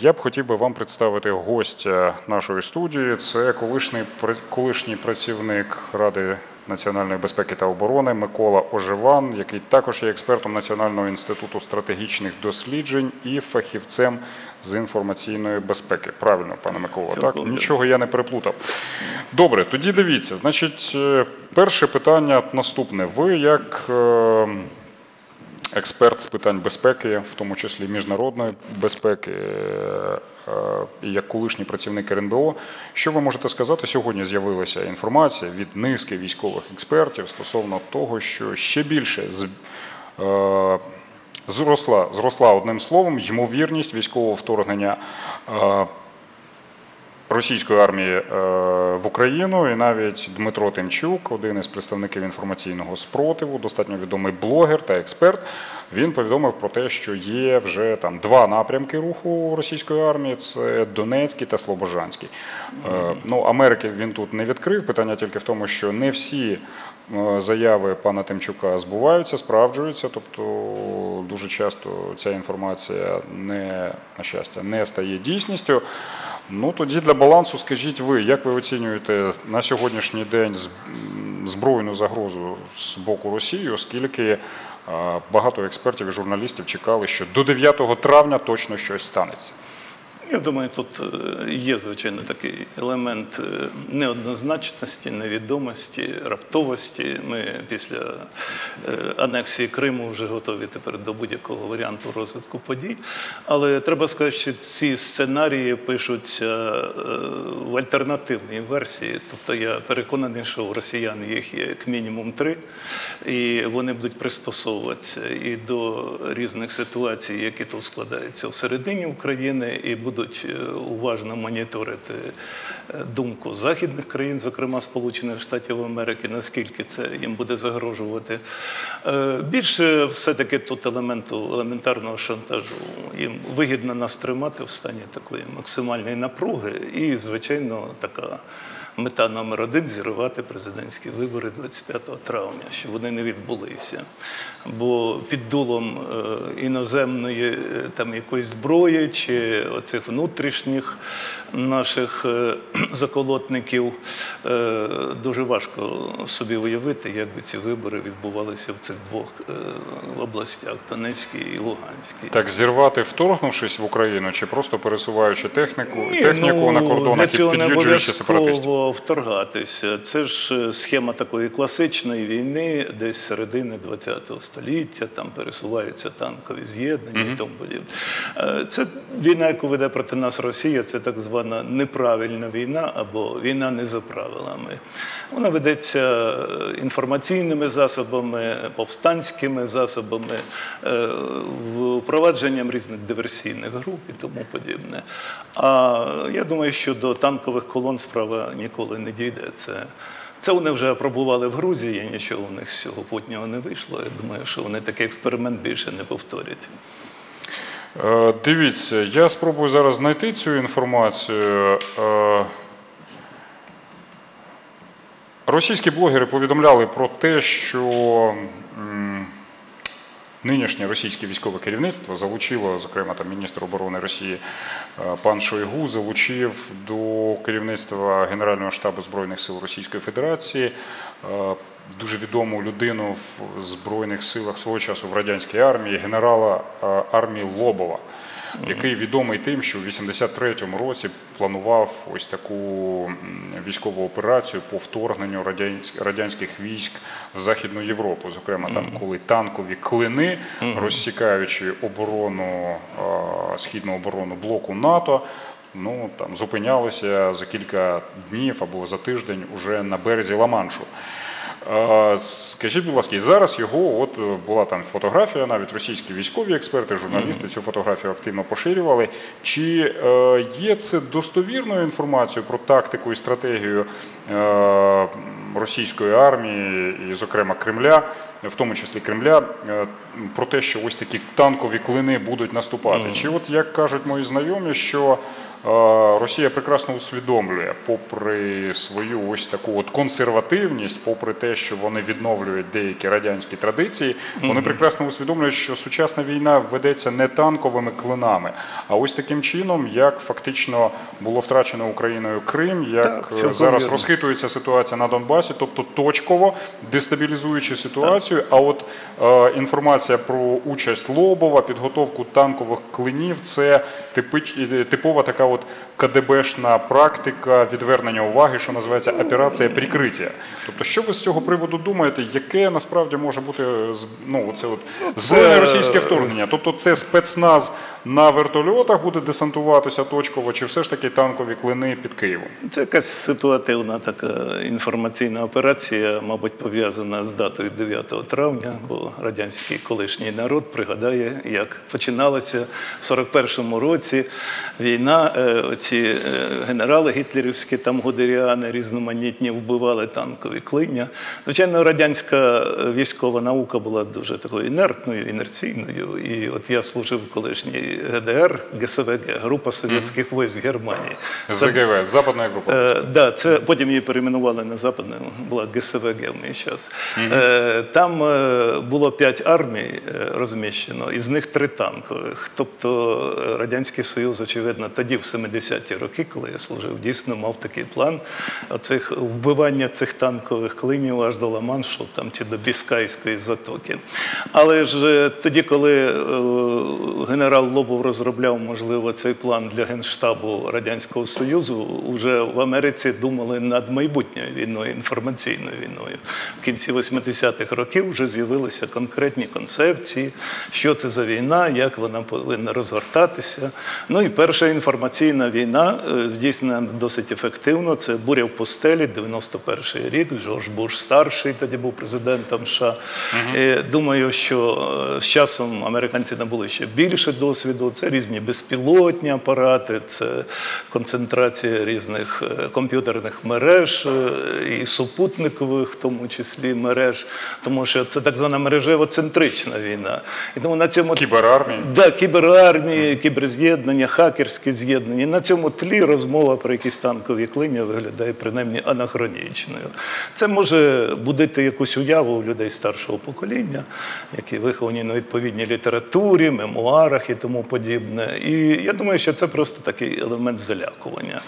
Я б хотів би вам представити гостя нашої студії. Це колишній, колишній працівник Ради національної безпеки та оборони Микола Оживан, який також є експертом Національного інституту стратегічних досліджень і фахівцем з інформаційної безпеки. Правильно, пане Микола, так? Нічого я не переплутав. Добре, тоді дивіться. Значить, е, перше питання наступне. Ви як. Експерт з питань безпеки, в тому числі міжнародної безпеки, е, е, і як колишній працівник РНБО. Що ви можете сказати? Сьогодні з'явилася інформація від низки військових експертів стосовно того, що ще більше е, Зросла, зросла одним словом ймовірність військового вторгнення російської армії е, в Україну, і навіть Дмитро Тимчук, один із представників інформаційного спротиву, достатньо відомий блогер та експерт. Він повідомив про те, що є вже там два напрямки руху російської армії: це Донецький та Слобожанський. Е, Ну, Америки він тут не відкрив. Питання тільки в тому, що не всі е, заяви пана Тимчука збуваються, справджуються. Тобто дуже часто ця інформація не на щастя не стає дійсністю. Ну тоді для балансу скажіть ви, як ви оцінюєте на сьогоднішній день збройну загрозу з боку Росії, оскільки е, багато експертів і журналістів чекали, що до 9 травня точно щось станеться. Я думаю, тут е, є, звичайно, такий елемент е, неоднозначності, невідомості, раптовості. Ми після е, анексії Криму вже готові тепер до будь-якого варіанту розвитку подій. Але треба сказати, що ці сценарії пишуться в альтернативній версії. Тобто я переконаний, що у росіян їх є як мінімум три, і вони будуть пристосовуватися і до різних ситуацій, які тут складаються всередині України, і будуть е, уважно моніторити е, думку західних країн, зокрема Сполучених Штатів Америки, наскільки це їм буде загрожувати. Е, Більше все-таки тут елементу елементарного шантажу. Їм вигідно нас тримати в стані такої максимальної напруги, і, звичайно, така. Мета номер один зірвати президентські вибори 25 травня, щоб вони не відбулися. Бо під дулом е, іноземної е, там якоїсь зброї чи оцих внутрішніх наших е, заколотників е, дуже важко собі уявити, як би ці вибори відбувалися в цих двох е, областях Донецькій і Луганській. Так зірвати, вторгнувшись в Україну, чи просто пересуваючи техніку, техніку на кордонах і цього не під'їжджуючи сепаратистів? вторгатися. Це ж схема такої класичної війни, десь середини ХХ століття, там пересуваються танкові з'єднання і тому подібне. Це війна, яку веде проти нас Росія, це так звана неправильна війна або війна не за правилами. Вона ведеться інформаційними засобами, повстанськими засобами, е, впровадженням різних диверсійних груп і тому подібне. А я думаю, що до танкових колон справа ніколи не дійде. Це, це вони вже опробували в Грузії, нічого у них з цього путнього не вийшло. Я думаю, що вони такий експеримент більше не повторять. Е, Дивіться, я спробую зараз знайти цю інформацію. Е, Російські блогери повідомляли про те, що нинішнє російське військове керівництво залучило, зокрема там міністр оборони Росії е, пан Шойгу, залучив до керівництва Генерального штабу Збройних сил Російської Федерації дуже відому людину в Збройних силах свого часу в радянській армії, генерала е, армії Лобова. Який відомий тим, що в 83-му році планував ось таку військову операцію по вторгненню радянських військ в Західну Європу, зокрема там, коли танкові клини, розсікаючи оборону е, східну оборону блоку НАТО, ну там зупинялися за кілька днів або за тиждень уже на березі Ла-Маншу. Скажіть, будь ласка, і зараз його от е, була там фотографія, навіть російські військові експерти, журналісти цю фотографію активно поширювали. Чи е, є це достовірною інформацією про тактику і стратегію е, російської армії, і, зокрема, Кремля, в тому числі Кремля, про те, що ось такі танкові клини будуть наступати? Чи от як кажуть мої знайомі, що Росія прекрасно усвідомлює, попри свою ось таку от консервативність, попри те, що вони відновлюють деякі радянські традиції, вони прекрасно усвідомлюють, що сучасна війна ведеться не танковими клинами, а ось таким чином, як фактично було втрачено Україною Крим, як Так, е, зараз вірно. розхитується ситуація на Донбасі, тобто точково дестабілізуючи ситуацію. А от е, інформація про участь Лобова, підготовку танкових клинів це типич, е, типова така от КДБшна практика відвернення уваги, що називається операція прикриття. Тобто, що ви з цього приводу думаєте, яке насправді може бути з- ну, оце от збройне російське вторгнення? Тобто, це спецназ на вертольотах буде десантуватися точково, чи все ж таки танкові клини під Києвом? Це якась ситуативна така інформаційна операція, мабуть, пов'язана з датою 9 травня, бо радянський колишній народ пригадає, як починалася в 41-му році війна. Е, Ці е, генерали гітлерівські, там гудеріани різноманітні вбивали танкові клиння. Звичайно, радянська е, військова наука була дуже такою інертною, інерційною. І от я служив в колишній ГДР, ГСВГ, група совєтських військ Германії. ЗГВ, Западна група. Е, да, це потім її перейменували на западну, була ГСВГ в мій час. Е, там е, було п'ять армій розміщено, із них три танкових. Тобто Радянський Союз, очевидно, тоді, в 70-ті роки, коли я служив, дійсно мав такий план оцих вбивання цих танкових клинів аж до Ла-Маншу там, чи до Біскайської затоки. Але ж е, тоді, коли е, генерал Лобов розробляв, можливо, цей план для Генштабу Радянського Союзу, вже в Америці думали над майбутньою війною, інформаційною війною. В кінці 80-х років вже з'явилися конкретні концепції, що це за війна, як вона повинна розгортатися. Ну і перша інформаційна війна е, здійснена досить ефективно. Це буря в пустелі, 91-й рік. Жорж Буш старший тоді був президентом США. Е, Думаю, що е, з часом американці набули ще більше досвіду. Це різні безпілотні апарати, це концентрація різних комп'ютерних мереж і супутникових, в тому числі мереж, тому що це так звана мережево-центрична війна. І тому на цьому Кіберармії. Да, кіберармії, кіберз'єднання, хакерське з'єднання. На цьому тлі розмова про якісь танкові клиня виглядає принаймні анахронічною. Це може будити якусь уяву у людей старшого покоління, які виховані на відповідній літературі, мемуарах і тому подібне. І я думаю, що це просто такий елемент залякування.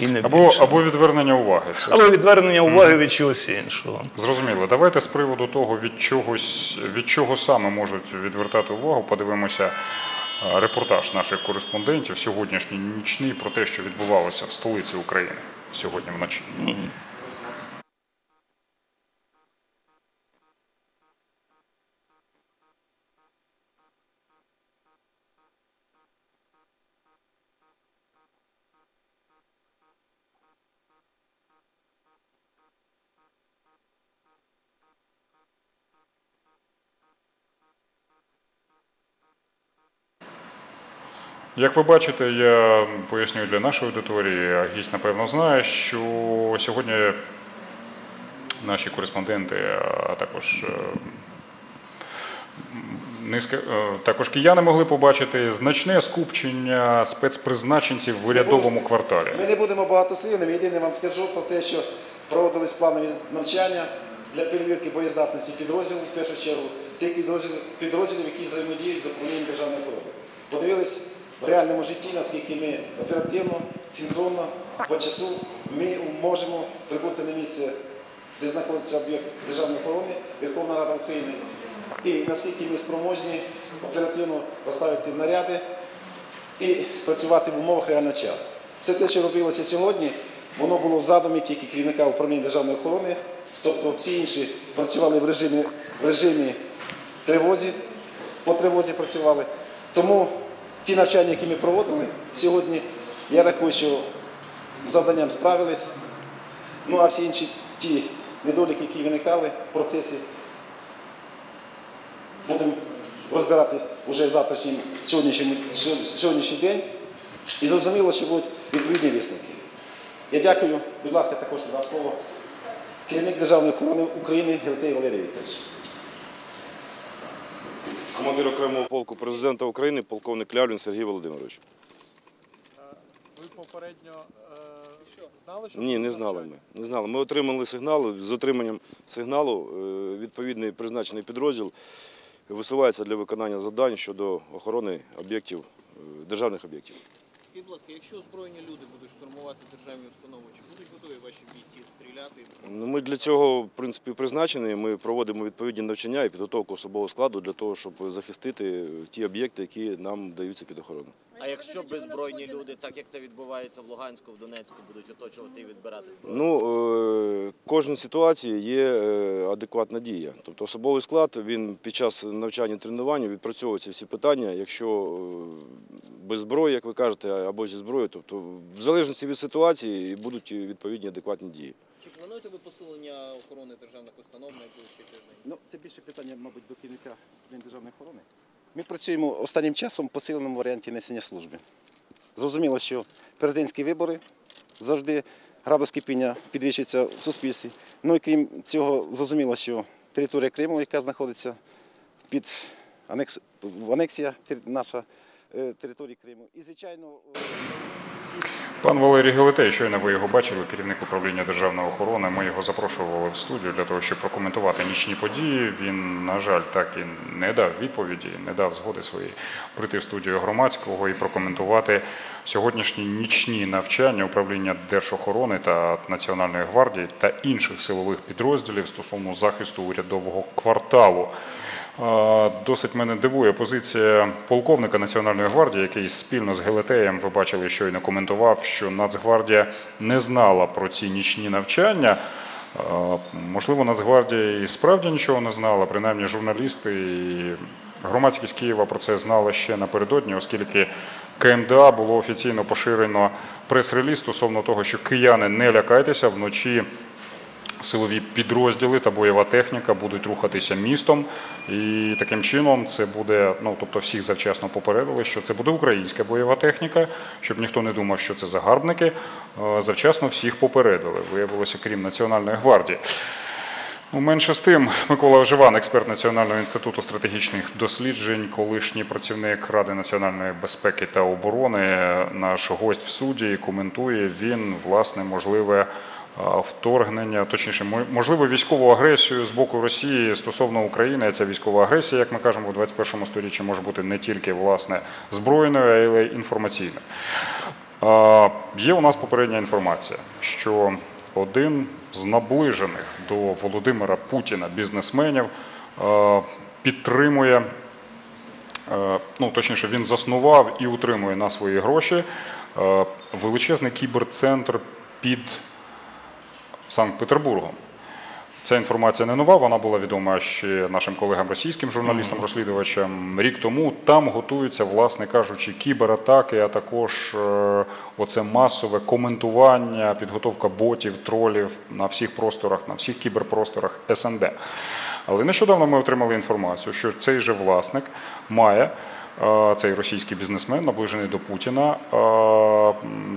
І не Або, більше. або відвернення уваги. Або відвернення уваги від чогось іншого. Зрозуміло. Давайте з приводу того, від чогось, від чого саме можуть відвертати увагу, подивимося репортаж наших кореспондентів сьогоднішній нічний про те, що відбувалося в столиці України сьогодні вночі. Як ви бачите, я пояснюю для нашої аудиторії, а гість напевно знає, що сьогодні наші кореспонденти, а також е, низка, е, також кияни могли побачити значне скупчення спецпризначенців в урядовому кварталі. Ми не будемо багатослівними. Єдине вам скажу про те, що проводились планові навчання для перевірки боєздатності підрозділів, в першу чергу, тих підрозділів, підрозділів які взаємодіють з управлінням державної охорони. Подивились в реальному житті, наскільки ми оперативно, синхронно, по часу ми можемо прибути на місце, де знаходиться об'єкт державної охорони, Верховна Рада України, і наскільки ми спроможні оперативно розставити наряди і спрацювати в умовах реального часу. Все те, що робилося сьогодні, воно було в задумі тільки керівника управління державної охорони, тобто всі інші працювали в режимі, в режимі тривозі, по тривозі працювали. Тому ті навчання, які ми проводили сьогодні, я рахую, що з завданням справились. Ну а всі інші ті недоліки, які виникали в процесі, будемо розбирати вже завтрашнім сьогоднішній, сьогоднішній день. І зрозуміло, що будуть відповідні висновки. Я дякую, будь ласка, також дам слово. Керівник Державної охорони України Гелтей Валерій Вікторович. Командир окремого полку президента України, полковник Лявлін Сергій Володимирович. Ви попередньо е, знали, що Ні, не знали ми. Не знали. Ми отримали сигнал. З отриманням сигналу е, відповідний призначений підрозділ висувається для виконання завдань щодо охорони об'єктів, е, державних об'єктів. Скажіть, будь ласка, якщо озброєні люди будуть штурмувати державні установи, чи будуть готові ваші бійці стріляти? Ну, Ми для цього, в принципі, призначені. Ми проводимо відповідні навчання і підготовку особового складу для того, щоб захистити ті об'єкти, які нам даються під охорону. А якщо беззбройні люди, так як це відбувається в Луганську, в Донецьку, будуть оточувати і відбирати зброю? Ну, е, кожній ситуації є е, адекватна дія. Тобто особовий склад він під час навчання тренування відпрацьовує ці всі питання. Якщо е, без зброї, як ви кажете, або зі зброєю, тобто в залежності від ситуації будуть відповідні адекватні дії. Чи плануєте ви посилення охорони державних установ найближчий тиждень? Ну, це більше питання, мабуть, до керівника державної охорони. Ми працюємо останнім часом в посиленому варіанті несення служби. Зрозуміло, що президентські вибори завжди градус кипіння підвищується в суспільстві. Ну і крім цього, зрозуміло, що територія Криму, яка знаходиться під анекс... в анексія наша території Криму. І, звичайно, е, Пан Валерій Гелетей, щойно ви його бачили, керівник управління державної охорони. Ми його запрошували в студію для того, щоб прокоментувати нічні події. Він, на жаль, так і не дав відповіді, не дав згоди своєї прийти в студію громадського і прокоментувати сьогоднішні нічні навчання управління Держохорони та Національної гвардії та інших силових підрозділів стосовно захисту урядового кварталу. Досить мене дивує позиція полковника Національної гвардії, який спільно з Гелетеєм, ви бачили, щойно коментував, що Нацгвардія не знала про ці нічні навчання. Можливо, Нацгвардія і справді нічого не знала, принаймні журналісти і громадськість Києва про це знали ще напередодні, оскільки КМДА було офіційно поширено прес-реліз стосовно того, що кияни не лякайтеся вночі силові підрозділи та бойова техніка будуть рухатися містом, і таким чином це буде. Ну тобто, всіх завчасно попередили, що це буде українська бойова техніка, щоб ніхто не думав, що це загарбники. Е, Завчасно всіх попередили. Виявилося, крім Національної гвардії. Ну, менше з тим, Микола Оживан, експерт Національного інституту стратегічних досліджень, колишній працівник Ради національної безпеки та оборони, наш гость в суді коментує він власне можливе вторгнення, точніше, мо- можливо, військову агресію з боку Росії стосовно України. Ця військова агресія, як ми кажемо, у 21 сторіччі може бути не тільки власне збройною, але й інформаційною. Є у нас попередня інформація, що один з наближених до Володимира Путіна бізнесменів підтримує, ну точніше, він заснував і утримує на свої гроші величезний кіберцентр під Санкт-Петербургом. Ця інформація не нова, вона була відома ще нашим колегам російським журналістам-розслідувачам. Рік тому там готуються, власне кажучи, кібератаки, а також е, оце масове коментування, підготовка ботів, тролів на всіх просторах, на всіх кіберпросторах СНД. Але нещодавно ми отримали інформацію, що цей же власник має цей російський бізнесмен, наближений до Путіна,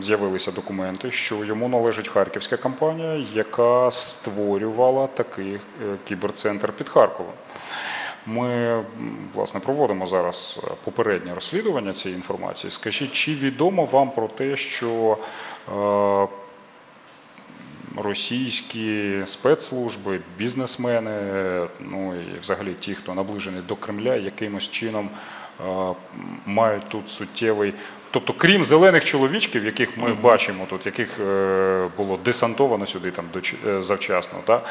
з'явилися документи, що йому належить харківська компанія, яка створювала такий е, кіберцентр під Харковом. Ми власне проводимо зараз е, попереднє розслідування цієї інформації. Скажіть, чи відомо вам про те, що е, російські спецслужби, бізнесмени, ну і взагалі ті, хто наближений до Кремля, якимось чином мають тут суттєвий. Тобто, крім зелених чоловічків, яких ми бачимо тут, яких е, було десантовано сюди там е, завчасно, та,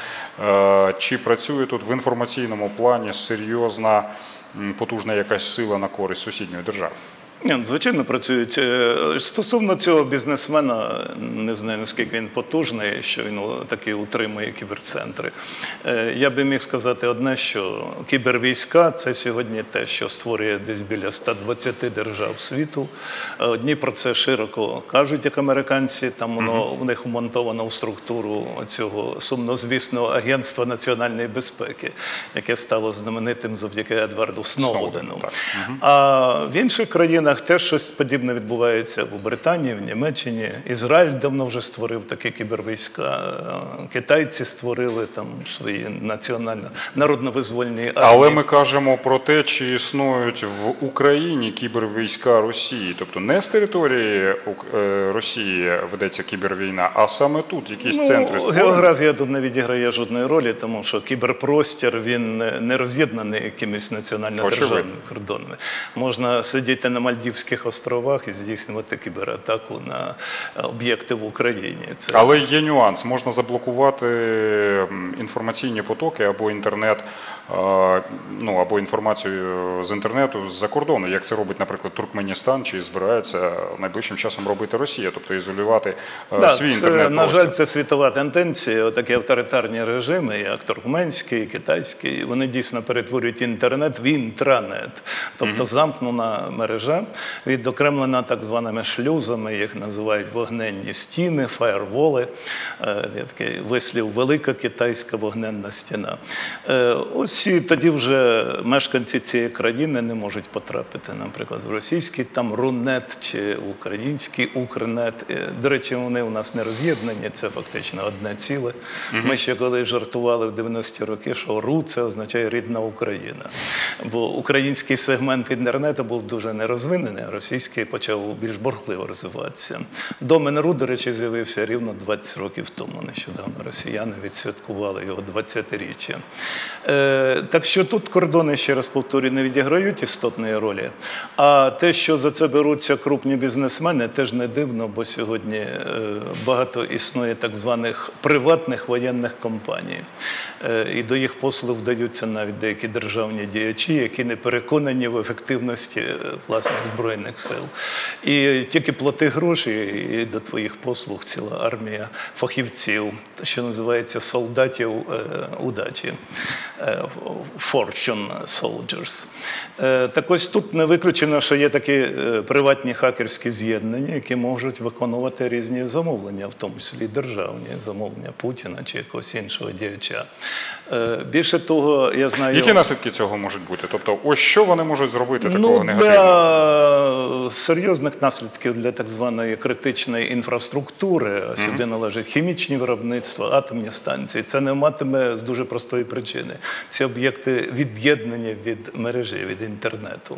е, чи працює тут в інформаційному плані серйозна потужна якась сила на користь сусідньої держави? Ні, ну, звичайно, працюють. Е, Стосовно цього бізнесмена, не знаю наскільки він потужний, що він таки утримує кіберцентри. Е, Я би міг сказати одне, що кібервійська це сьогодні те, що створює десь біля 120 держав світу. Е, Одні про це широко кажуть, як американці. Там воно в них вмонтовано в структуру цього сумнозвісного агентства національної безпеки, яке стало знаменитим завдяки Едварду Сноудену. А в інших країнах країнах теж щось подібне відбувається в Британії, в Німеччині. Ізраїль давно вже створив такі кібервійська. Е, Китайці створили там свої національно народно-визвольні армії. Але ми кажемо про те, чи існують в Україні кібервійська Росії, тобто не з території е, Росії ведеться кібервійна, а саме тут якісь центри створені. Ну, Географія тут не відіграє жодної ролі, тому що кіберпростір він не- роз'єднаний якимись національно-державними кордонами. Можна сидіти на Мальдівських островах і здійснювати кібератаку на об'єкти в Україні. Це Але є нюанс. Можна заблокувати інформаційні потоки або інтернет, е, ну або інформацію з інтернету з-за кордону, як це робить, наприклад, Туркменістан, чи збирається найближчим часом робити Росія, тобто ізолювати е, Да, свій це, інтернет. на жаль, це світова тенденція. Отакі авторитарні режими, як туркменський, китайський, вони дійсно перетворюють інтернет в інтранет, тобто замкнена мережа, відокремлена так званими шлюзами, їх називають вогненні стіни, фаєрволи. Е, Є такий вислів велика китайська вогненна стіна. Е, Ось і тоді вже мешканці цієї країни не можуть потрапити, наприклад, в російський там Рунет чи український Укрнет. Е, До речі, вони у нас не роз'єднані, це фактично одне ціле. Ми ще коли жартували в 90-ті роки, що РУ це означає рідна Україна. Бо український сегмент інтернету був дуже нерозвинений, а російський почав більш бурхливо розвиватися. Домен РУ, до речі, з'явився рівно 20 років тому. Нещодавно росіяни відсвяткували його 20-річчя. Е, так що тут кордони, ще раз повторюю, не відіграють істотної ролі. А те, що за це беруться крупні бізнесмени, теж не дивно, бо сьогодні е, багато існує так званих приватних воєнних компаній. Е, і до їх послуг вдаються навіть деякі державні діячі, які не переконані в ефективності е, власних збройних сил. І тільки плати гроші, і до твоїх послуг ціла армія фахівців, що називається солдатів е, удачі. е, Fortune Soldiers. Е, Так ось тут не виключено, що є такі приватні хакерські з'єднання, які можуть виконувати різні замовлення, в тому числі державні замовлення Путіна чи якогось іншого діяча. Більше того, я знаю. Які наслідки цього можуть бути? Тобто, ось що вони можуть зробити такого Ну, негативного? Серйозних наслідків для так званої критичної інфраструктури, сюди належать хімічні виробництва, атомні станції. Це не матиме з дуже простої причини. Ці об'єкти від'єднані від мережі, від інтернету.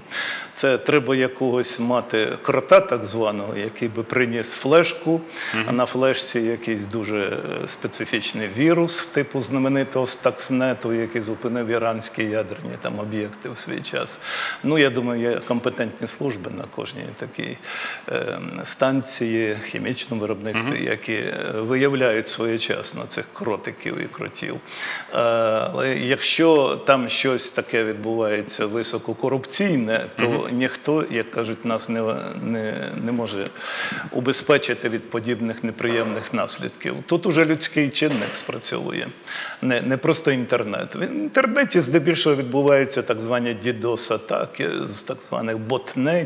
Це треба якогось мати крота, так званого, який би приніс флешку, а на флешці якийсь дуже е, специфічний вірус, типу знаменитого Стакснету, який зупинив іранські ядерні там об'єкти в свій час. Ну, я думаю, є компетентні служби на кожній такій е, станції, хімічному виробництві, які е, виявляють своєчасно цих кротиків і кротів. Е, але якщо там щось таке відбувається висококорупційне, то ніхто, як кажуть, нас не, не, не може убезпечити від подібних неприємних наслідків. Тут уже людський чинник спрацьовує, не, не просто інтернет. В інтернеті здебільшого відбуваються так звані DDoS-атаки з так званих ботнетів.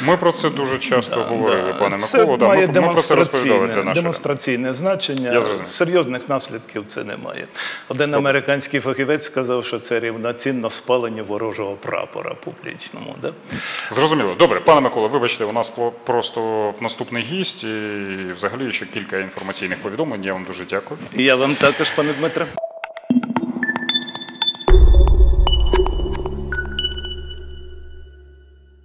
Ми про це дуже часто говорили, пане Це Миколо. Да, має ми, ми про це демонстраційне, демонстраційне значення. Серйозних наслідків це немає. Один американський фахівець сказав, що це рівноцінно спаленню ворожого прапора публічному. Да? Зрозуміло. Добре, пане Микола, вибачте, у нас просто наступний гість і взагалі ще кілька інформаційних повідомлень. Я вам дуже дякую. І я вам також, пане Дмитре.